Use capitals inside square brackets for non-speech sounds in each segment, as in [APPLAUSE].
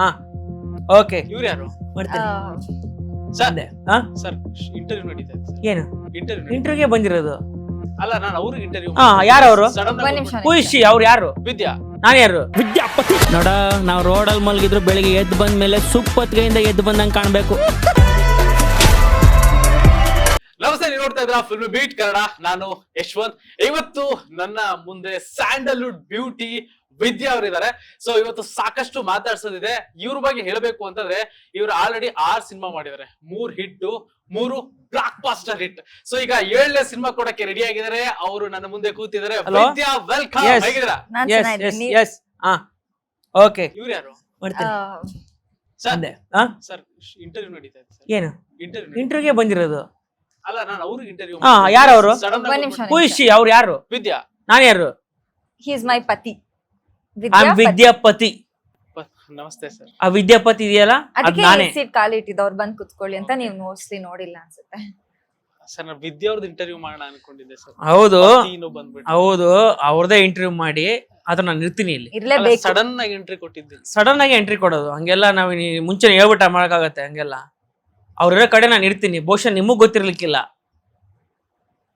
ಹಾ ಓಕೆ. ಇವ್ರು ಯಾರು? ಮಾಡ್ತಾರೆ ಸರ್. ಅಂದೆ ಹಾ? ಸರ್ ಇಂಟರ್ವ್ಯೂ ನಡೀತಾ ಇದೆ ಸರ್. ಏನು? ಇಂಟರ್ವ್ಯೂ ಇಂಟರ್ವ್ಯೂಗೆ ಬಂದಿರೋದು. ಅಲ್ಲ ನಾನು ಅವ್ರಿಗೆ ಇಂಟರ್ವ್ಯೂ ಹಾ ಯಾರವರು ಸಡನ್ ಒಬ್ಬ ನಿಮಿಷ ಖುಷಿ ಅವ್ರು ಯಾರು? ವಿದ್ಯಾ. ನಾನು ಯಾರು? ನೋಡ ನಾವು ರೋಡಲ್ಲಿ ಮಲಗಿದ್ರು ಬೆಳಿಗ್ಗೆ ಎದ್ದು ಬಂದ ಮೇಲೆ ಸುಪ್ಪತ್ತಿಗೆಯಿಂದ ಎದ್ದು ಬಂದಂಗೆ ಕಾಣಬೇಕು. ನಮಸ್ತೆ ನೀವು ನೋಡ್ತಾ ಇದ್ರ ಫಿಲ್ಮ್ ಬೀಟ್ ಕನ್ನಡ ನಾನು ಯಶವಂತ್. ಇವತ್ತು ನನ್ನ ಮುಂದೆ ಸ್ಯಾಂಡಲ್ವುಡ್ ಬ್ಯೂಟಿ ವಿದ್ಯಾ ಅವರಿದ್ದಾರೆ. ಸೊ ಇವತ್ತು ಸಾಕಷ್ಟು ಮಾತಾಡ್ಸೋದಿದೆ. ಇವ್ರ ಬಗ್ಗೆ ಹೇಳಬೇಕು ಅಂತಂದ್ರೆ ಇವ್ರು ಆಲ್ರೆಡಿ ಆರ್ ಸಿನಿಮಾ ಮಾಡಿದ್ದಾರೆ. ಮೂರ್ ಹಿಟ್ ಮೂರು ಬ್ಲಾಕ್ ಬಾಸ್ಟರ್ ಹಿಟ್ ಸೊ ಈಗ ಏಳನೇ ಸಿನಿಮಾ ಕೊಡಕ್ಕೆ ರೆಡಿ ಆಗಿದ್ದಾರೆ. ಅವರು ನನ್ನ ಮುಂದೆ ಕೂತಿದ್ದಾರೆ? ವಿದ್ಯಾ ವೆಲ್ಕಮ್. ಹೇಗಿದ್ದೀರಾ? ಓಕೆ ಇವ್ರು ಯಾರು? ಸರ್ ಅಂದೆ ಹಾ ಸರ್ ಇಂಟರ್ವ್ಯೂ ನಡೀತಾ ಏನು? ಇಂಟರ್ವ್ಯೂ ಇಂಟರ್ವ್ಯೂಗೆ ಬಂದಿರೋದು. ಅಲ್ಲ ನಾನು ಅವ್ರಿಗೆ ಇಂಟರ್ವ್ಯೂ ಯಾರು ಅವರು. ಖುಷಿ ಅವ್ರು ಯಾರು? ವಿದ್ಯಾ. ನಾನು ಯಾರು? ಹಿ ಇಸ್ ಮೈ ಪತಿ. ಐ ವಿದ್ಯಾಪತಿ. ನಮಸ್ತೆ ಸರ್. ಆ ವಿದ್ಯಾಪತಿ ಇದೆಯಲ್ಲ? ಅದ್ ನಾನೇ. ಸೀಟ್ ಖಾಲಿ ಇಟ್ಟಿದ್ದು ಅವ್ರು ಬಂದ್ ಕುತ್ಕೊಳ್ಳಿ ಅಂತ ನೀವು ಮೋಸ್ಟ್ಲಿ ನೋಡಿಲ್ಲ ಅನ್ಸುತ್ತೆ. ಸರ್ ನಾನು ವಿದ್ಯಾ ಅವ್ರದ್ದು ಇಂಟರ್ವ್ಯೂ ಮಾಡೋಣ ಅನ್ಕೊಂಡಿದ್ದೆ ಸರ್. ಹೌದು. ನೀನು ಬಂದ್ಬಿಟ್ಟು ಹೌದು. ಅವ್ರದೇ ಇಂಟರ್ವ್ಯೂ ಮಾಡಿ ಅದ್ರ ನಾನು ಇರ್ತೀನಿ ಇಲ್ಲಿ. ಇರ್ಲೇಬೇಕು. ಸಡನ್ ಆಗಿ ಎಂಟ್ರಿ ಕೊಟ್ಟಿದ್ದೆ ಸಡನ್ ಆಗಿ ಎಂಟ್ರಿ ಕೊಡೋದು. ಹಂಗೆಲ್ಲ ನಾವು ಮುಂಚೆ ಹೇಳ್ಬಿಟ್ಟ ಮಾಡಕ್ಕಾಗತ್ತೆ ಹಂಗೆಲ್ಲ. ಅವ್ರಿರೋ ಕಡೆ ನಾನು ಇರ್ತೀನಿ. ಬಹುಶಃ ನಿಮಗ್ ಗೊತ್ತಿರ್ಲಿಕ್ಕಿಲ್ಲ.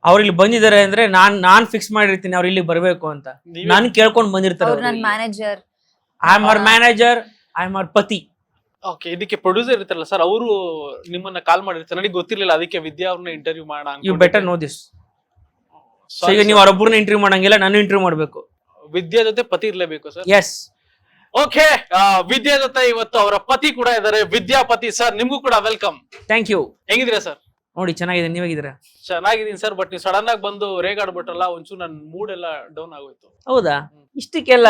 ಅವ್ರು ಇಲ್ಲಿ ಬಂದಿದ್ದಾರೆ ಅಂದ್ರೆ ನಾನ್ ನಾನ್ ಫಿಕ್ಸ್ ಮಾಡಿರ್ತೀನಿ ಅವ್ರು ಇಲ್ಲಿ ಬರ್ಬೇಕು ಅಂತ. ನಾನು ಕೇಳ್ಕೊಂಡ್ ಬಂದಿರ್ತಾರೆ ಅವ್ರು ನನ್ ಮ್ಯಾನೇಜರ್ ಐ ಆಮ್ ಅವರ್ ಮ್ಯಾನೇಜರ್ ಐ ಆಮ್ ಅವರ್ ಪತಿ. ಓಕೆ ಇದಕ್ಕೆ ಪ್ರೊಡ್ಯೂಸರ್ ಇರ್ತಾರಲ್ಲ ಸರ್ ಅವರು ನಿಮ್ಮನ್ನ ಕಾಲ್ ಮಾಡಿರ್ತಾರೆ. ನನಗೆ ಗೊತ್ತಿರಲಿಲ್ಲ ಅದಕ್ಕೆ ವಿದ್ಯಾ ಅವ್ರನ್ನ ಇಂಟರ್ವ್ಯೂ ಮಾಡೋಣ you better know this so ಈಗ ನೀವು ಅವರೊಬ್ಬರನ್ನ ಇಂಟರ್ವ್ಯೂ ಮಾಡಂಗಿಲ್ಲ ನಾನು ಇಂಟರ್ವ್ಯೂ ಮಾಡಬೇಕು. ವಿದ್ಯಾ ಜೊತೆ ಪತಿ ಇರಲೇಬೇಕು ಸರ್ ಎಸ್ ಓಕೆ ವಿದ್ಯಾ ಜೊತೆ ಇವತ್ತು ಅವರ ಪತಿ ಕೂಡ ಇದ್ದಾರೆ. ವಿದ್ಯಾಪತಿ ಸರ್ ನಿಮ್ಗೂ ಕೂಡ ವೆಲ್ಕಮ್ ಥ್ಯಾಂಕ್ ಯು ಹೆಂಗಿದ್ರೆ ಸರ್ ನೋಡಿ ಚೆನ್ನಾಗಿದೆ ನೀವಾಗಿದ್ದೀರಾ? ಚೆನ್ನಾಗಿದ್ದೀನಿ ಸರ್ ಬಟ್ ನೀವು ಸಡನ್ ಆಗಿ ಬಂದು ರೇಗಾಡ್ಬಿಟ್ರಲ್ಲ ಒಂಚೂರು ನನ್ನ ಮೂಡ್ ಎಲ್ಲ ಡೌನ್ ಆಗೋಯ್ತು. ಹೌದಾ? ಇಷ್ಟಕ್ಕೆಲ್ಲ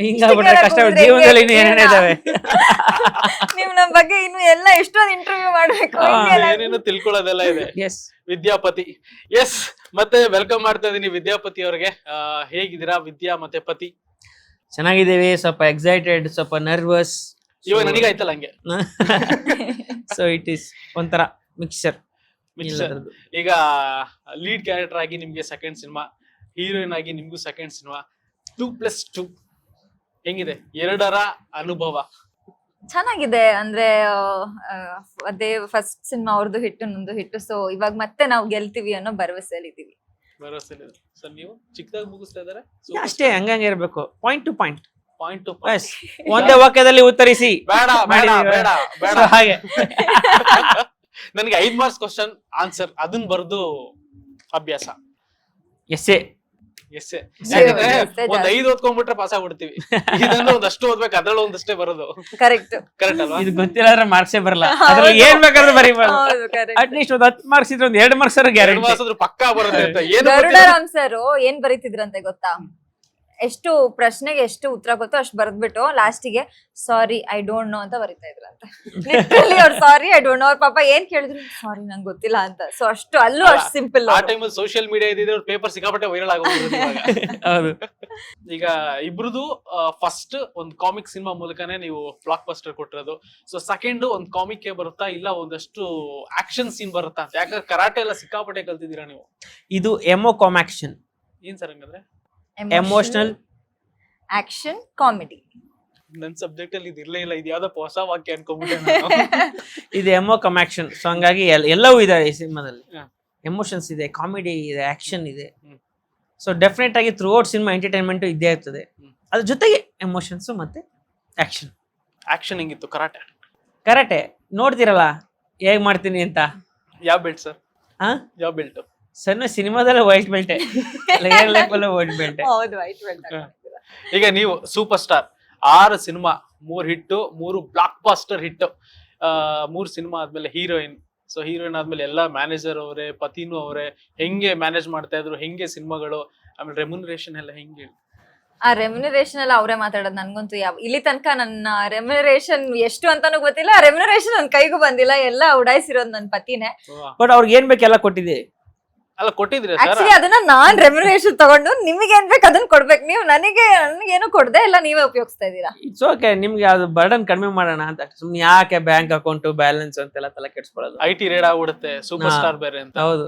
ಹಿಂಗಾಗ್ಬಿಟ್ರೆ ಕಷ್ಟ ಜೀವನದಲ್ಲಿ ಇನ್ನು ಏನೇನ್ ಇದಾವೆ. [LAUGHS] ನೀವ್ ನಮ್ ಬಗ್ಗೆ ಇನ್ನು ಎಲ್ಲ ಎಷ್ಟೊಂದು ಇಂಟರ್ವ್ಯೂ ಮಾಡ್ಬೇಕು. ಹಿಂಗೆಲ್ಲ- ಏನೇನು ತಿಳ್ಕೊಳ್ಳೋದೆಲ್ಲ ಇದೆ. ಎಸ್ ವಿದ್ಯಾಪತಿ. ಎಸ್ ಮತ್ತೆ ವೆಲ್ಕಮ್ ಮಾಡ್ತಾ ಇದೀನಿ ವಿದ್ಯಾಪತಿ ಅವ್ರಿಗೆ. ಆ, ಹೇಗಿದ್ದೀರಾ ವಿದ್ಯಾ ಮತ್ತೆ ಪತಿ? ಚೆನ್ನಾಗಿದ್ದೀವಿ ಸ್ವಲ್ಪ ಎಕ್ಸೈಟೆಡ್ ಸ್ವಲ್ಪ ನರ್ವಸ್ ಇವಾಗ ನನಗಾಯ್ತಲ್ಲ ಹಂಗೆ. ಸೊ ಇಟ್ ಈಸ್ ಒಂಥರ ಮಿಕ್ಸರ್. ಈಗ ಲೀಡ್ ಕ್ಯಾರೆಕ್ಟರ್ ಆಗಿ ನಿಮ್ಗೆ ಸೆಕೆಂಡ್ ಸಿನಿಮಾ ಹೀರೋಯಿನ್ ಆಗಿ ನಿಮ್ಗೂ second cinema two plus two ಹೆಂಗಿದೆ? ಎರಡರ ಅನುಭವ. ಚೆನ್ನಾಗಿದೆ. ಅಂದ್ರೆ ಅದೇ ಫಸ್ಟ್ ಸಿನಿಮಾ ಅವ್ರದ್ದು ಹಿಟ್ಟು ನಂದು ಹಿಟ್ಟು. ಸೊ ಇವಾಗ ಮತ್ತೆ ನಾವು ಗೆಲ್ತೀವಿ ಅನ್ನೋ ಭರವಸೆಯಲ್ಲಿ ಇದೀವಿ. ಭರವಸೆ ಸರ್ ನೀವು ಚಿಕ್ಕದಾಗಿ ಮುಗಿಸ್ತಾ ಇದಾರೆ ಅಷ್ಟೇ ಹಂಗಂಗೆ ಇರಬೇಕು. Point to point point to yes ಒಂದೇ ವಾಕ್ಯದಲ್ಲಿ ಉತ್ತರಿಸಿ. ಬೇಡ ಬೇಡ ಬೇಡ ಬೇಡ. ಹಾಗೆ. [LAUGHS] ನನಗೆ ಐದ್ ಮಾರ್ಕ್ಸ್ ಕ್ವಶನ್ ಆನ್ಸರ್ ಅದನ್ನ ಬರ್ದು ಅಭ್ಯಾಸ. ಎಸ್ಸೆ ಎಸ್ ಅಷ್ಟೇ ಒಂದ್ ಐದು ಓದ್ಕೊಂಡ್ಬಿಟ್ರೆ ಪಾಸ್ ಆಗ್ಬಿಡ್ತೀವಿ. ಇದನ್ನ ಒಂದಷ್ಟು ಓದ್ಬೇಕು ಅದ್ರಲ್ಲಿ ಒಂದಷ್ಟೇ ಬರೋದು. ಕರೆಕ್ಟ್ ಕರೆಕ್ಟ್ ಅಲ್ವಾ? ಇದು ಗೊತ್ತಿಲ್ಲ ಅಂದ್ರೆ ಮಾರ್ಕ್ಸೇ ಬರಲ್ಲ. ಅದ್ರಲ್ಲಿ ಏನ್ ಬೇಕಾದ್ರೂ ಬರೀಬಾರ್ದು ಅಟ್ ಕರೆಕ್ಟ್ ಅಟ್ಲೀಸ್ಟ್ ಒಂದ್ ಹತ್ತು ಮಾರ್ಕ್ಸ್ ಇದ್ರೆ ಒಂದ್ ಎರಡು ಮಾರ್ಕ್ಸ್ ಎರಡು ಗ್ಯಾರಂಟಿ ಮಾರ್ಕ್ಸ್ ಆದ್ರೂ ಪಕ್ಕಾ ಬರುತ್ತೆ ಅಂತ. ಏನು ಸರ್ ಏನ್ ಬರೀತಿದ್ರಂತೆ ಗೊತ್ತಾ? ಎಷ್ಟು ಪ್ರಶ್ನೆಗೆ ಎಷ್ಟು ಉತ್ತರ ಗೊತ್ತೋ ಅಷ್ಟು ಬರ್ದ್ಬಿಟ್ಟು ಲಾಸ್ಟಿಗೆ ಸಾರಿ ಐ ಡೋಂಟ್ ನೋ ಅಂತ ಬರಿತಾ ಇದ್ರಂತೆ. ಲಿಟ್ರಲಿ ಅವ್ರು ಸಾರಿ ಐ ಡೋಂಟ್ ನೋ ಅವ್ರ ಪಾಪ ಏನ್ ಕೇಳಿದ್ರು ಸಾರಿ ನಂಗೆ ಗೊತ್ತಿಲ್ಲ ಅಂತ. ಸೊ ಅಷ್ಟು ಅಲ್ಲೂ ಅಷ್ಟು ಸಿಂಪಲ್ ಆ ಟೈಮಲ್ಲಿ ಸೋಷಿಯಲ್ ಮೀಡಿಯಾ ಇದ್ದಿದ್ರೆ ಪೇಪರ್ ಸಿಕ್ಕಾಪಟ್ಟೆ ವೈರಲ್ ಆಗೋದು ಹೌದು. ಈಗ ಇಬ್ರದು ಫಸ್ಟ್ ಒಂದು ಕಾಮಿಕ್ ಸಿನಿಮಾ ಮೂಲಕನೇ ನೀವು ಬ್ಲಾಕ್ ಬಸ್ಟರ್ ಕೊಟ್ಟಿರೋದು. ಸೊ ಸೆಕೆಂಡ್ ಒಂದು ಕಾಮಿಕ್ ಬರುತ್ತಾ ಇಲ್ಲ ಒಂದಷ್ಟು ಆಕ್ಷನ್ ಸೀನ್ ಬರುತ್ತಾ ಅಂತ? ಯಾಕಂದ್ರೆ ಕರಾಟೆ ಎಲ್ಲ ಸಿಕ್ಕಾಪಟ್ಟೆ ಕಲ್ತಿದ್ದೀರಾ ನೀವು? ಇದು ಎಮೋ ಕಾಮಾಕ್ಷನ್ ಏನ್ ಸರ್ ಹಂಗಂದ್ರೆ? ಎಮೋಷನಲ್ ಆಕ್ಷನ್ ಕಾಮಿಡಿ ನನ್ನ ಸಬ್ಜೆಕ್ಟ್ ಅಲ್ಲಿ ಇದಿರಲೇ ಇರ್ಲೇ ಇಲ್ಲ ಇದು ಯಾವ್ದಪ್ಪ ಹೊಸ ವಾಕ್ಯ ಅನ್ಕೊಂಡ್ಬಿಟ್ಟೆ ನಾನು. [LAUGHS] ಇದು ಎಮೋ ಕಮ್ ಆಕ್ಷನ್ ಸೊ ಹಂಗಾಗಿ ಎಲ್- ಎಲ್ಲವೂ ಇದೆ ಈ ಸಿನಿಮಾದಲ್ಲಿ. ಹ. ಎಮೋಷನ್ಸ್ ಇದೆ ಕಾಮಿಡಿ ಇದೆ ಆಕ್ಷನ್ ಇದೆ. ಹ್ಮ್. ಸೊ ಡೆಫಿನೆಟ್ ಆಗಿ ಥ್ರೂ ಔಟ್ ಸಿನಿಮಾ ಎಂಟರ್ಟೈನ್ಮೆಂಟ್ ಇದ್ದೇ ಇರ್ತದೆ. ಹ್ಮ್. ಅದ್ರ ಜೊತೆಗೆ ಎಮೋಷನ್ಸ್ ಮತ್ತೆ ಆಕ್ಷನ್ ಆಕ್ಷನ್ ಹೆಂಗಿತ್ತು? ಕರಾಟೆ ಕರೆಕ್ಟೆ ನೋಡ್ತಿರಲ್ಲ? ಹೇಗ್ ಮಾಡ್ತೀನಿ ಅಂತ? ಯಾವ ಬೆಲ್ಟ್ ಸರ್ ಹಾ ಯಾವ ಬೆಲ್ಟ್ ಸಣ್ಣ ಸಿನಿಮಾದಲ್ಲ ವೈಟ್ ಬೆಲ್ಟ್. White belt. ಹೌದು ವೈಟ್ ಈಗ ನೀವು ಸೂಪರ್ ಸ್ಟಾರ್ ಆರು ಸಿನಿಮಾ ಮೂರ್ ಹಿಟ್ಟು ಮೂರು ಬ್ಲಾಕ್ ಬಾಸ್ಟರ್ ಹಿಟ್ ಮೂರ್ ಸಿನಿಮಾ ಆದ್ಮೇಲೆ ಹೀರೋಯಿನ್ ಸೊ ಹೀರೋಯಿನ್ ಆದ್ಮೇಲೆ ಎಲ್ಲ ಮ್ಯಾನೇಜರ್ ಅವರೇ ಪತಿನೂ ಅವರೇ ಹೆಂಗೆ ಮ್ಯಾನೇಜ್ ಮಾಡ್ತಾ ಇದ್ರು ಹೆಂಗೆ ಸಿನಿಮಾಗಳು ಆಮೇಲೆ ರೆಮ್ಯುನರೇಷನ್ ಎಲ್ಲ ಹೆಂಗೆ ಆ ರೆಮ್ಯುನರೇಷನ್ ಎಲ್ಲ ಅವರೇ ಮಾತಾಡೋದು ನನ್ಗಂತೂ ಯಾವ ಇಲ್ಲಿ ತನಕ ನನ್ನ ರೆಮ್ಯುನರೇಷನ್ ಎಷ್ಟು ಅಂತಾನು ಗೊತ್ತಿಲ್ಲ ರೆಮ್ಯುನರೇಷನ್ ನನ್ನ ಕೈಗೂ ಬಂದಿಲ್ಲ ಎಲ್ಲ ಉಡಾಯಿಸಿರೋದು ನನ್ನ ಪತಿನೇ. ಬಟ್ ಅವ್ರಿಗೆ ಏನ್ ಬೇಕೆಲ್ಲ ಕೊಟ್ಟಿದೆ ಅಲ್ಲ ಕೊಟ್ಟಿದ್ರಿ ಸರ್. ಆಕ್ಚುಲಿ ಅದನ್ನ ನಾನ್ ರೆಮ್ಯುನರೇಷನ್ ತಗೊಂಡು ನಿಮ್ಗೆ ಏನ್ ಬೇಕು ಅದನ್ನ ಕೊಡ್ಬೇಕು. ನೀವು ನನಗೆ ನನಗೇನು ಕೊಡದೆ ಇಲ್ಲ ನೀವೇ ಉಪಯೋಗಿಸ್ತಾ ಇದ್ದೀರಾ? ಇಟ್ಸ್ ಓಕೆ ನಿಮ್ಗೆ ಅದು ಬರ್ಡನ್ ಕಡಿಮೆ ಮಾಡೋಣ ಅಂತ. ಸುಮ್ನೆ ಯಾಕೆ ಬ್ಯಾಂಕ್ ಅಕೌಂಟ್ ಬ್ಯಾಲೆನ್ಸ್ ಅಂತೆಲ್ಲ ತಲೆ ಕೆಡ್ಸ್ಕೊಳ್ಳೋದು? ಐ ಟಿ ರೇಡ್ ಆಗ್ಬಿಡುತ್ತೆ ಸೂಪರ್ ಹಾ. ಸ್ಟಾರ್ ಬೇರೆ ಅಂತ. ಹೌದು.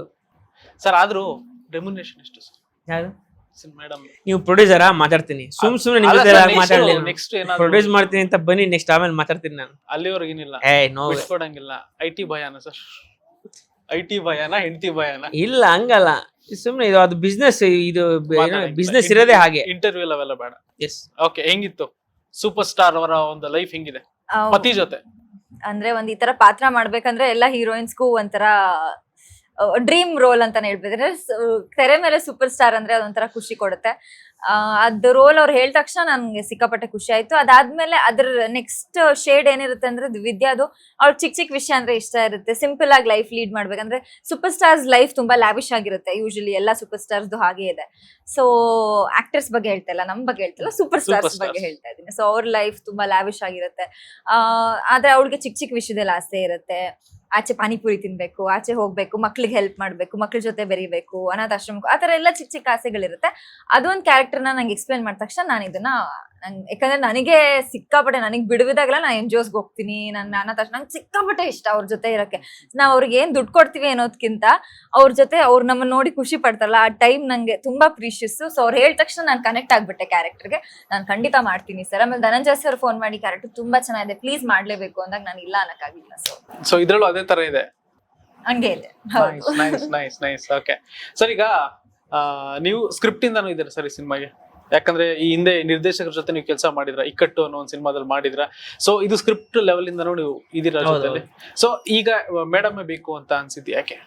ಸರ್ ಆದ್ರೂ ರೆಮ್ಯುನೇಷನ್ ಎಷ್ಟು ಸರ್ ಯಾರು ಮೇಡಮ್ ನೀವು ಪ್ರೊಡ್ಯೂಸರಾ ಮಾತಾಡ್ತೀನಿ. ಸುಮ್ ಸುಮ್ನೆ ನಿಮ್ ಜೊತೆ ಮಾತಾಡಲಿ ನೆಕ್ಸ್ಟ್ ಏನಾದ್ರು ಪ್ರೊಡ್ಯೂಸ್ ಮಾಡ್ತೀನಿ ಅಂತ ಬನ್ನಿ ನೆಕ್ಸ್ಟ್ ಆಮೇಲೆ ಮಾತಾಡ್ತೀನಿ ನಾನು. ಅಲ್ಲಿವರೆಗೆ ಏನಿಲ್ಲ ಏ ನೋ ಬಿಟ್ಕೊಡಂಗಿಲ್ಲ. ಐ ಟಿ ಭಯನ ಸರ್ ಐ ಟಿ ಭಯನ ಹೆಂಡತಿ ಭಯನ. ಇಲ್ಲ ಹಂಗಲ್ಲ. ಸುಮ್ನೆ ಇದು ಅದು ಬಿಸ್ನೆಸ್ ಇದು ಬಿಸ್ನೆಸ್ ಇರೋದೇ ಹಾಗೆ. ಇಂಟರ್ವ್ಯೂ ಅವೆಲ್ಲ ಬೇಡ. ಎಸ್ ಓಕೆ ಹೆಂಗಿತ್ತು? ಸೂಪರ್ ಸ್ಟಾರ್ ಅವರ ಒಂದು ಲೈಫ್ ಹೆಂಗಿದೆ? ಪತಿ ಜೊತೆ. ಅಂದ್ರೆ ಒಂದ್ ಈ ತರ ಪಾತ್ರ ಮಾಡ್ಬೇಕಂದ್ರೆ ಎಲ್ಲ ಹೀರೋಯಿನ್ಸ್ಗೂ ಒಂಥರ ಡ್ರೀಮ್ ರೋಲ್ ಅಂತಾನೆ ಹೇಳ್ಬಿದ್ರೆ ತೆರೆ ಮೇಲೆ ಸೂಪರ್ ಸ್ಟಾರ್ ಅಂದ್ರೆ ಅದೊಂಥರ ಖುಷಿ ಕೊಡುತ್ತೆ. ಆ, ಅದ್ ರೋಲ್ ಅವ್ರು ಹೇಳಿದ ತಕ್ಷಣ ನನ್ಗೆ ಸಿಕ್ಕಾಪಟ್ಟೆ ಖುಷಿ ಆಯ್ತು. ಅದಾದ್ಮೇಲೆ ಅದ್ರ ನೆಕ್ಸ್ಟ್ ಶೇಡ್ ಏನಿರುತ್ತೆ ಅಂದ್ರೆ ಅದು ವಿದ್ಯಾದು ಅವ್ಳ ಚಿಕ್ಕ ಚಿಕ್ಕ ವಿಷಯ ಅಂದ್ರೆ ಇಷ್ಟ ಇರುತ್ತೆ. ಸಿಂಪಲ್ ಆಗಿ ಲೈಫ್ ಲೀಡ್ ಮಾಡ್ಬೇಕಂದ್ರೆ ಸೂಪರ್ ಸ್ಟಾರ್ಸ್ ಲೈಫ್ ತುಂಬಾ ಲ್ಯಾವಿಶ್ ಆಗಿರುತ್ತೆ. ಯೂಶಲಿ ಎಲ್ಲಾ ಸೂಪರ್ ಸ್ಟಾರ್ಸ್ದು ಹಾಗೆ ಇದೆ. ಸೊ ಆಕ್ಟರ್ಸ್ ಬಗ್ಗೆ ಹೇಳ್ತಾ ಇಲ್ಲ. ನಮ್ ಬಗ್ಗೆ ಹೇಳ್ತಿಲ್ಲ ಸೂಪರ್ ಸ್ಟಾರ್ಸ್ ಬಗ್ಗೆ ಹೇಳ್ತಾ ಇದ್ದೀನಿ ಸೊ ಅವ್ರ ಲೈಫ್ ತುಂಬಾ ಲ್ಯಾವಿಶ್ ಆಗಿರುತ್ತೆ. ಆ, ಆದ್ರೆ ಅವ್ಳಿಗೆ ಚಿಕ್ಕ ಚಿಕ್ಕ ವಿಷಯದಲ್ಲಿ ಆಸೆ ಇರುತ್ತೆ. ಆಚೆ ಪಾನಿಪುರಿ ತಿನ್ಬೇಕು, ಆಚೆ ಹೋಗ್ಬೇಕು, ಮಕ್ಳಿಗೆ ಹೆಲ್ಪ್ ಮಾಡ್ಬೇಕು, ಮಕ್ಳ ಜೊತೆ ಬೆರಿಬೇಕು, ಅನಾಥಾಶ್ರಮಕ್ಕೂ ಆ ಥರ ಎಲ್ಲ ಚಿಕ್ಕ ಚಿಕ್ಕ ಆಸೆಗಳಿರುತ್ತೆ. ಅದೊಂದು ಕ್ಯಾರೆಕ್ಟರ್ನ ನಂಗೆ ಎಕ್ಸ್ಪ್ಲೇನ್ ಮಾಡಿದ ತಕ್ಷಣ ನಾನು ಇದನ್ನ ನಂಗ್ ಯಾಕಂದ್ರೆ ನನಗೆ ಸಿಕ್ಕಾಪಟ್ಟೆ ನನಗೆ ಬಿಡುವಿದಾಗೆಲ್ಲ ನಾನು ಎನ್ ಜೋಸ್ಗೆ ಹೋಗ್ತೀನಿ. ನನ್ನ ತಕ್ಷಣ ನಂಗೆ ಸಿಕ್ಕಾಪಟ್ಟೆ ಇಷ್ಟ ಅವ್ರ ಜೊತೆ ಇರಕ್ಕೆ. ನಾವು ಅವ್ರಿಗೆ ಏನು ದುಡ್ಡು ಕೊಡ್ತೀವಿ ಅನ್ನೋದಕ್ಕಿಂತ ಅವ್ರ ಜೊತೆ ಅವ್ರು ನಮ್ಮನ್ನ ನೋಡಿ ಖುಷಿ ಪಡ್ತಾರಲ್ಲ ಆ ಟೈಮ್ ನಂಗೆ ತುಂಬಾ ಪ್ರೀಶಿಯಸ್ಸು ಸೊ ಅವ್ರು ಹೇಳಿದ ತಕ್ಷಣ ನಾನು ಕನೆಕ್ಟ್ ಆಗಿಬಿಟ್ಟೆ ಕ್ಯಾರೆಕ್ಟರ್ಗೆ ನಾನು ಖಂಡಿತ ಮಾಡ್ತೀನಿ ಸರ್. ಆಮೇಲೆ ಧನಂಜಯ ಸರ್ ಫೋನ್ ಮಾಡಿ ಕ್ಯಾರೆಕ್ಟರ್ ತುಂಬಾ ಚೆನ್ನಾಗಿದೆ. ಪ್ಲೀಸ್ ಮಾಡ್ಲೇಬೇಕು ಅಂದಾಗ ನಾನು ಇಲ್ಲ ಅನ್ನೋಕ್ಕಾಗಿಲ್ಲ ಸೊ ಸೊ ಇದ್ರಲ್ಲೂ ಅದೇ ತರ ಇದೆ? ಹಂಗೆ ಇದೆ. Nice nice nice okay sir ಈಗ ನೀವು ಸ್ಕ್ರಿಪ್ಟ್ ಇಂದಾನು ಇದ್ದೀರಾ ಸರ್ ಈ ಸಿನಿಮಾಗೆ ಯಾಕಂದ್ರೆ ಈ ಹಿಂದೆ ನಿರ್ದೇಶಕರ ಜೊತೆ ನೀವು ಕೆಲಸ ಮಾಡಿದ್ರ ಇಕ್ಕಟ್ಟು ಅನ್ನೋ ಒಂದು ಸಿನಿಮಾದಲ್ಲಿ ಮಾಡಿದ್ರ. ಸೊ ಇದು ಸ್ಕ್ರಿಪ್ಟ್ ಲೆವೆಲ್ ಇಂದನೂ ನೀವು ಇದೀರ ಜೊತೆಲಿ? ಸೊ ಈಗ ಮೇಡಮ್ ಬೇಕು ಅಂತ ಅನ್ಸಿದ್ಯಾ ಯಾಕೆ?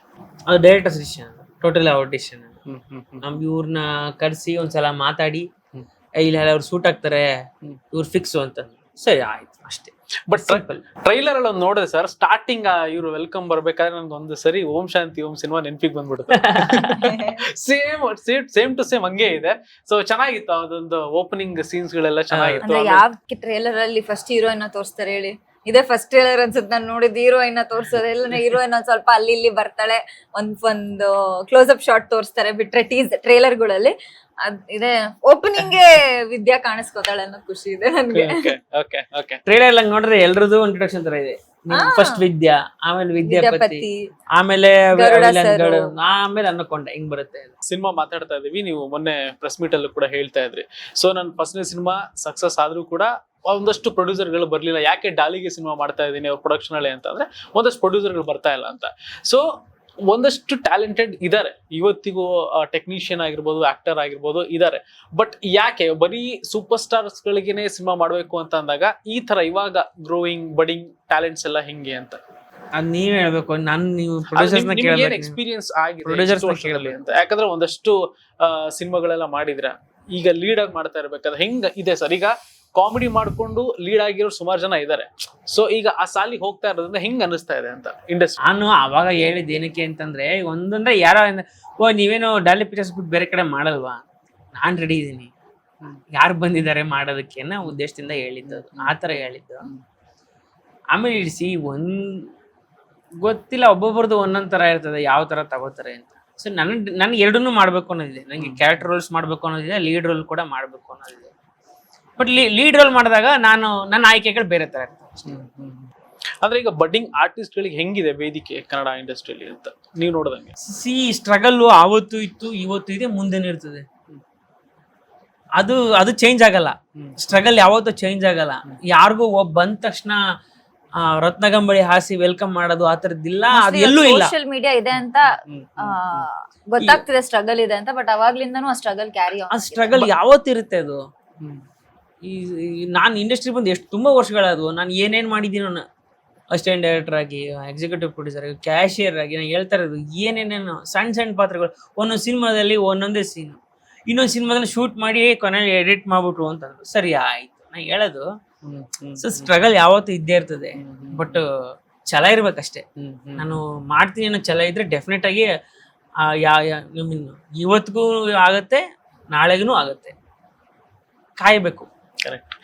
ಅದು ಡೈರೆಕ್ಟರ್ ಡಿಸಿಷನ್ ಟೋಟಲ್ ಅವ್ರ ಡಿಸಿಷನ್ ನಮ್ ಇವ್ರನ್ನ ಕರೆಸಿ ಒಂದ್ಸಲ ಮಾತಾಡಿ ಇಲ್ಲಿ ಅವ್ರು ಸೂಟ್ ಆಗ್ತಾರೆ. ಇವ್ರು ಫಿಕ್ಸ್ ಅಂತ. ಸರಿ ಆಯ್ತು ಅಷ್ಟೇ. ಬಟ್. ಟ್ರೈಲರ್ ಅಲ್ಲಿ ಒಂದು ನೋಡಿದೆ ಸರ್ ಸ್ಟಾರ್ಟಿಂಗ್ ಇವ್ರು ವೆಲ್ಕಮ್ ಬರ್ಬೇಕಾದ್ರೆ ನನ್ಗೆ ಒಂದು ಸರಿ ಓಂ ಶಾಂತಿ ಓಂ ಸಿನಿಮಾ ನೆನಪಿಗೆ ಬಂದ್ಬಿಡುತ್ತೆ. ಸೇಮ್ ಸೇಮ್ ಟು ಸೇಮ್ ಹಂಗೆ ಇದೆ. ಸೊ ಚೆನ್ನಾಗಿತ್ತು ಅದೊಂದು ಓಪನಿಂಗ್ ಸೀನ್ಸ್ ಗಳೆಲ್ಲ ಚೆನ್ನಾಗಿತ್ತು. ಯಾವ ಟ್ರೈಲರ್ ಅಲ್ಲಿ ಫಸ್ಟ್ ಹೀರೋಯಿನ್ ತೋರಿಸ್ತಾರೆ ಹೇಳಿ? ಇದೇ ಫಸ್ಟ್ ಟ್ರೇಲರ್ ಅನ್ಸುತ್ತೆ ನಾನು ನೋಡಿದ ಹೀರೋಯಿನ್ ತೋರಿಸೋದು. ಎಲ್ಲ ಹೀರೋಯಿನ್ ಒಂದ್ ಸ್ವಲ್ಪ ಅಲ್ಲಿ ಇಲ್ಲಿ ಬರ್ತಾಳೆ. ಒಂದ್ ಒಂದು ಕ್ಲೋಸ್ ಅಪ್ ಶಾಟ್ ತೋರಿಸ್ತಾರೆ ಬಿಟ್ರೆ ಟೀಸ್ ಟ್ರೇಲರ್ಗಳಲ್ಲಿ ಅದ್ ಇದೆ. ಓಪನಿಂಗ್ ವಿದ್ಯಾ ಕಾಣಿಸ್ಕೋತಾಳೆ ಅನ್ನೋ ಖುಷಿ ಇದೆ ನನ್ಗೆ. ಓಕೆ ಓಕೆ ಓಕೆ ಟ್ರೈಲರ್ ಹಂಗ್ ನೋಡ್ರೆ ಎಲ್ರದ್ದು ಇಂಟ್ರೊಡಕ್ಷನ್ ತರ ಇದೆ. ಫಸ್ಟ್ ವಿದ್ಯಾ ಆಮೇಲೆ ವಿದ್ಯಾಪತಿ ವಿದ್ಯಾಪತಿ ಆಮೇಲೆ ಗರುಡ sir. ಗಳು, ಆಮೇಲೆ ಅನ್ನಕೊಂಡೆ ಹಿಂಗ್ ಬರುತ್ತೆ ಸಿನಿಮಾ ಮಾತಾಡ್ತಾ ಇದೀವಿ ನೀವು ಮೊನ್ನೆ ಪ್ರೆಸ್ ಮೀಟ್ ಅಲ್ಲೂ ಕೂಡ ಹೇಳ್ತಾ ಇದ್ರಿ. ಸೊ ನನ್ನ ಫಸ್ಟ್ನೇ ಸಿನಿಮಾ ಸಕ್ಸಸ್ ಆದ್ರೂ ಕೂಡ ಒಂದಷ್ಟು ಪ್ರೊಡ್ಯೂಸರ್ಗಳು ಬರ್ಲಿಲ್ಲ. ಯಾಕೆ ಡಾಲಿಗೆ ಸಿನಿಮಾ ಮಾಡ್ತಾ ಇದ್ದೀನಿ ಅವ್ರ ಪ್ರೊಡಕ್ಷನ್ ಅಲ್ಲಿ ಅಂತಂದ್ರೆ ಒಂದಷ್ಟು ಪ್ರೊಡ್ಯೂಸರ್ಗಳು ಬರ್ತಾ ಇಲ್ಲ ಅಂತ. ಸೊ ಒಂದಷ್ಟು ಟ್ಯಾಲೆಂಟೆಡ್ ಇದಾರೆ. ಇವತ್ತಿಗೂ ಟೆಕ್ನಿಷಿಯನ್ ಆಗಿರ್ಬೋದು ಆಕ್ಟರ್ ಆಗಿರ್ಬೋದು ಇದಾರೆ. ಬಟ್ ಯಾಕೆ ಬರೀ ಸೂಪರ್ ಸ್ಟಾರ್ಸ್ ಗಳಿಗೆನೆ ಸಿನಿಮಾ ಮಾಡಬೇಕು ಅಂತ ಅಂದಾಗ ಈ ತರ ಇವಾಗ ಗ್ರೋಯಿಂಗ್ ಬಡಿಂಗ್ ಟ್ಯಾಲೆಂಟ್ಸ್ ಎಲ್ಲ ಹೆಂಗೆ ಅಂತ? ಅದ್ ನೀವ್ ಹೇಳ್ಬೇಕು. ನಾನು ನೀವು ಪ್ರೊಡ್ಯೂಸರ್ಸ್ ಎಕ್ಸ್ಪೀರಿಯನ್ಸ್ ಆಗಿದೆ. ಅಂತ? ಯಾಕಂದ್ರೆ ಒಂದಷ್ಟು ಸಿನಿಮಾಗಳೆಲ್ಲ ಮಾಡಿದ್ರ ಈಗ ಲೀಡ್ ಆಗಿ ಮಾಡ್ತಾ ಇರ್ಬೇಕಾದ್ರೆ ಹೆಂಗ ಇದೆ ಸರ್? ಈಗ ಕಾಮಿಡಿ ಮಾಡ್ಕೊಂಡು ಲೀಡ್ ಆಗಿರೋ ಸುಮಾರು ಜನ ಇದ್ದಾರೆ ಸೊ ಈಗ ಆ ಸಾಲಿಗೆ ಹೋಗ್ತಾ ಇರೋದ್ರಿಂದ ಹಿಂಗ್ ಅನಿಸ್ತಾ ಇದೆ ಅಂತ ಇಂಡಸ್ಟ್ರಿ ನಾನು ಅವಾಗ ಹೇಳಿದ್ ಏನಕ್ಕೆ ಅಂತಂದ್ರೆ ಒಂದಂದ್ರೆ ಯಾರೋ ಓ ನೀವೇನೋ ಡಾಲಿ ಪಿಕ್ಚರ್ಸ್ ಬಿಟ್ಟು ಬೇರೆ ಕಡೆ ಮಾಡಲ್ವಾ? ನಾನು ರೆಡಿ ಇದ್ದೀನಿ ಯಾರು ಬಂದಿದ್ದಾರೆ ಮಾಡೋದಕ್ಕೆ ಅನ್ನೋ ಉದ್ದೇಶದಿಂದ ಹೇಳಿದ್ದು. ಆ ಥರ ಹೇಳಿದ್ದು. ಆಮೇಲೆ ಇಡಿಸಿ ಒಂದ್ ಗೊತ್ತಿಲ್ಲ ಒಬ್ಬೊಬ್ರದ್ದು ಒಂದೊಂದು ತರ ಇರ್ತದೆ ಯಾವ ತರ ತಗೋತಾರೆ ಅಂತ. ಸೊ ನನ್ನ ನನಗೆ ಎರಡನ್ನೂ ಮಾಡಬೇಕು ಅನ್ನೋದಿದೆ. ನಂಗೆ ಕ್ಯಾರೆಕ್ಟರ್ ರೋಲ್ಸ್ ಮಾಡಬೇಕು ಅನ್ನೋದಿದೆ ಲೀಡ್ ರೋಲ್ ಕೂಡ ಮಾಡಬೇಕು ಅನ್ನೋದಿದೆ. ಬಟ್ ಲೀಡ್ ರೋಲ್ ಮಾಡಿದಾಗ ನಾನು ನನ್ನ ಆಯ್ಕೆಗಳು ಬೇರೆ ತರ ಅಂದ್ರೆ ಈಗ ಬಡ್ಡಿಂಗ್ ಆರ್ಟಿಸ್ಟ್ ಗಳಿಗೆ ಹೆಂಗಿದೆ ವೇದಿಕೆ ಕನ್ನಡ ಇಂಡಸ್ಟ್ರಿಯಲ್ಲಿ ಅಂತ? ನೀವು ನೋಡಿದಂಗೆ? ಸಿ ಸ್ಟ್ರಗಲ್ ಆವತ್ತು ಇತ್ತು ಇವತ್ತು ಇದೆ ಮುಂದೆನೂ ಇರ್ತದೆ. ಅದು ಅದು ಚೇಂಜ್ ಆಗಲ್ಲ. ಸ್ಟ್ರಗಲ್ ಯಾವತ್ತೂ ಚೇಂಜ್ ಆಗಲ್ಲ. ಯಾರಿಗೂ ಒಬ್ಬ ಬಂದ ತಕ್ಷಣ ರತ್ನಗಂಬಳಿ ಹಾಸಿ ವೆಲ್ಕಮ್ ಮಾಡೋದು ಆ ತರದಿಲ್ಲ ಅದು ಎಲ್ಲೂ ಇಲ್ಲ. ಸೋಶಿಯಲ್ ಮೀಡಿಯಾ ಇದೆ ಅಂತ ಗೊತ್ತಾಗ್ತಿದೆ ಸ್ಟ್ರಗಲ್ ಇದೆ ಅಂತ ಬಟ್ ಅವಾಗ್ಲಿಂದನೂ ಆ ಸ್ಟ್ರಗಲ್ ಕ್ಯಾರಿ ಆ ಸ್ಟ್ರಗಲ್ ಯಾವತ್ತಿರುತ್ತೆ ಅದು? ಈ ನಾನು ಇಂಡಸ್ಟ್ರಿ ಬಂದು ಎಷ್ಟು ತುಂಬ ವರ್ಷಗಳಾದವು. ನಾನು ಏನೇನು ಮಾಡಿದ್ದೀನೋ ಅಸಿಸ್ಟೆಂಟ್ ಡೈರೆಕ್ಟರ್ ಆಗಿ ಎಕ್ಸಿಕ್ಯೂಟಿವ್ ಪ್ರೊಡ್ಯೂಸರ್ ಆಗಿ ಕ್ಯಾಶಿಯರ್ ಆಗಿ ನಾನು ಹೇಳ್ತಾ ಇರೋದು ಏನೇನೇನು ಸಣ್ಣ ಸಣ್ಣ ಪಾತ್ರಗಳು. ಒಂದೊಂದು ಸಿನಿಮಾದಲ್ಲಿ ಒಂದೊಂದೇ ಸೀನು ಇನ್ನೊಂದು ಸಿನಿಮಾದಲ್ಲಿ ಶೂಟ್ ಮಾಡಿ ಕೊನೆಯಲ್ಲಿ ಎಡಿಟ್ ಮಾಡ್ಬಿಟ್ರು ಅಂತಂದ್ರು ಸರಿ ಆಯಿತು. ನಾನು ಹೇಳೋದು ಸೊ ಸ್ಟ್ರಗಲ್ ಯಾವತ್ತೂ ಇದ್ದೇ ಇರ್ತದೆ. ಬಟ್ ಛಲ ಇರ್ಬೇಕಷ್ಟೇ. ನಾನು ಮಾಡ್ತೀನಿ ಅನ್ನೋ ಛಲ ಇದ್ರೆ ಡೆಫಿನೆಟ್ ಆಗಿ ಯಾ ಇವತ್ತಿಗೂ ಆಗತ್ತೆ ನಾಳೆಗೂ ಆಗತ್ತೆ. ಕಾಯ್ಬೇಕು. ಕರೆಕ್ಟ್